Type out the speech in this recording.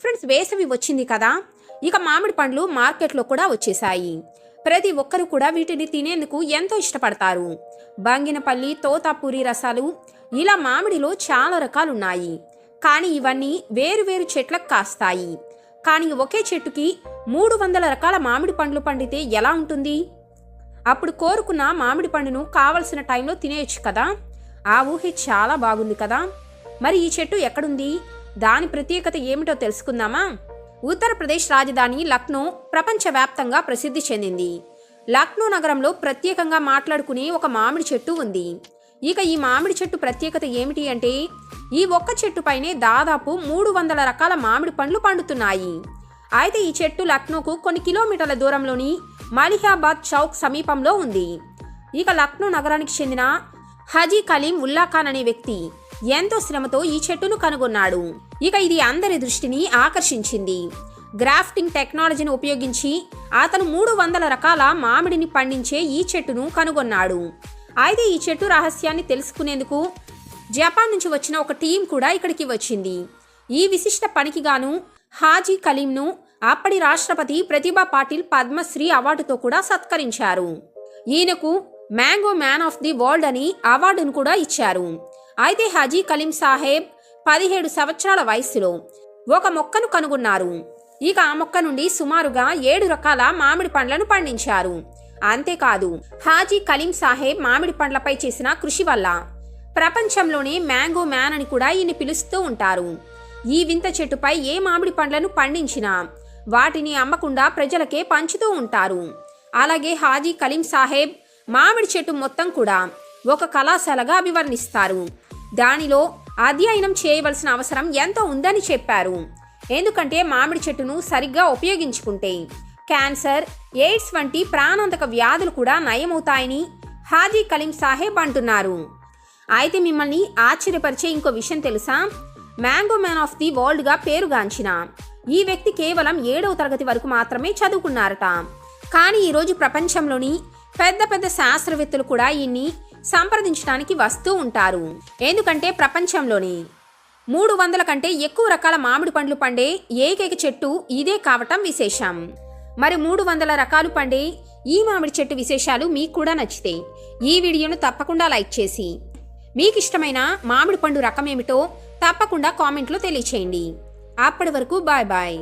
Friends వేసవి వచ్చింది కదా. ఇక మామిడి పండ్లు మార్కెట్లో కూడా వచ్చేసాయి ప్రతి ఒక్కరు కూడా వీటిని తినేందుకు ఎంతో ఇష్టపడతారు. బంగినపల్లి తోతాపూరి రసాలు ఇలా మామిడిలో చాలా రకాలున్నాయి. కానీ ఇవన్నీ వేరు చెట్లకు కాస్తాయి. కానీ ఒకే చెట్టుకి మూడు వందల రకాల మామిడి పండ్లు పండితే ఎలా ఉంటుంది? అప్పుడు కోరుకున్న మామిడి పండును కావలసిన టైంలో తినేయచ్చు కదా. ఆ ఊహ చాలా బాగుంది కదా. మరి ఈ చెట్టు ఎక్కడుంది? దాని ప్రత్యేకత ఏమిటో తెలుసుకుందామా? ఉత్తరప్రదేశ్ రాజధాని లక్నో ప్రపంచవ్యాప్తంగా ప్రసిద్ధి చెందింది. లక్నో నగరంలో ప్రత్యేకంగా మాట్లాడుకునే ఒక మామిడి చెట్టు ఉంది. ఇక ఈ మామిడి చెట్టు ప్రత్యేకత ఏమిటి అంటే ఈ ఒక్క చెట్టుపైనే దాదాపు మూడు వందల రకాల మామిడి పండ్లు పండుతున్నాయి. అయితే ఈ చెట్టు లక్నోకు కొన్ని కిలోమీటర్ల దూరంలోని మలిహాబాద్ చౌక్ సమీపంలో ఉంది. ఇక లక్నో నగరానికి చెందిన హజీ కలీం ఉల్లా ఖాన్ అనే వ్యక్తి ఎంతో శ్రమతో ఈ చెట్టును కనుగొన్నాడు. ఇక ఇది అందరి దృష్టిని ఆకర్షించింది. గ్రాఫ్టింగ్ టెక్నాలజీని ఉపయోగించి అతను మూడు వందల రకాల మామిడిని పండించే ఈ చెట్టును కనుగొన్నాడు. అయితే ఈ చెట్టు రహస్యాన్ని తెలుసుకునేందుకు జపాన్ నుంచి వచ్చిన ఒక టీం కూడా ఇక్కడికి వచ్చింది. ఈ విశిష్ట పనికి గాను హాజీ కలీంను అప్పటి రాష్ట్రపతి ప్రతిభా పాటిల్ పద్మశ్రీ అవార్డుతో కూడా సత్కరించారు. ఈయనకు mango man of the world అని అవార్డును కూడా ఇచ్చారు. అయితే హజీ కలీం సాహెబ్ పదిహేడు సంవత్సరాల వయస్సులో ఒక మొక్కను కనుగొన్నారు. ఇక ఆ మొక్క నుండి సుమారుగా ఏడు రకాల మామిడి పండ్లను పండించారు. అంతేకాదు హాజీ కలీం సాహెబ్ మామిడి పండ్లపై చేసిన కృషి వల్ల ప్రపంచంలోనే మ్యాంగో మ్యాన్ అని కూడా ఈయన పిలుస్తూ ఉంటారు. ఈ వింత చెట్టుపై ఏ మామిడి పండ్లను పండించినా వాటిని అమ్మకుండా ప్రజలకే పంచుతూ ఉంటారు. అలాగే హాజీ కలీం సాహెబ్ మామిడి చెట్టు మొత్తం కూడా ఒక కళాశాలగా అభివర్ణిస్తారు. దానిలో అధ్యయనం చేయవలసిన అవసరం ఎంతో ఉందని చెప్పారు. ఎందుకంటే మామిడి చెట్టును సరిగ్గా ఉపయోగించుకుంటే క్యాన్సర్ ఎయిడ్స్ వంటి ప్రాణాంతక వ్యాధులు కూడా నయమవుతాయని హాజీ కలీం సాహెబ్ అంటున్నారు. అయితే మిమ్మల్ని ఆశ్చర్యపరిచే ఇంకో విషయం తెలుసా? మ్యాంగో మ్యాన్ ఆఫ్ ది వరల్డ్గా పేరుగాంచిన ఈ వ్యక్తి కేవలం ఏడవ తరగతి వరకు మాత్రమే చదువుకున్నారట. కానీ ఈరోజు ప్రపంచంలోని పెద్ద పెద్ద శాస్త్రవేత్తలు కూడా ఈయన్ని సంప్రదించడానికి వస్తూ ఉంటారు. ఎందుకంటే ప్రపంచంలోని మూడు వందల కంటే ఎక్కువ రకాల మామిడి పండ్లు పండే ఏకైక చెట్టు ఇదే కావటం విశేషం. మరి మూడు వందల రకాలు పండే ఈ మామిడి చెట్టు విశేషాలు మీకు కూడా నచ్చితే ఈ వీడియోను తప్పకుండా లైక్ చేసి మీకు ఇష్టమైన మామిడి పండు రకం ఏమిటో తప్పకుండా కామెంట్లో తెలియచేయండి. అప్పటి వరకు బాయ్ బాయ్.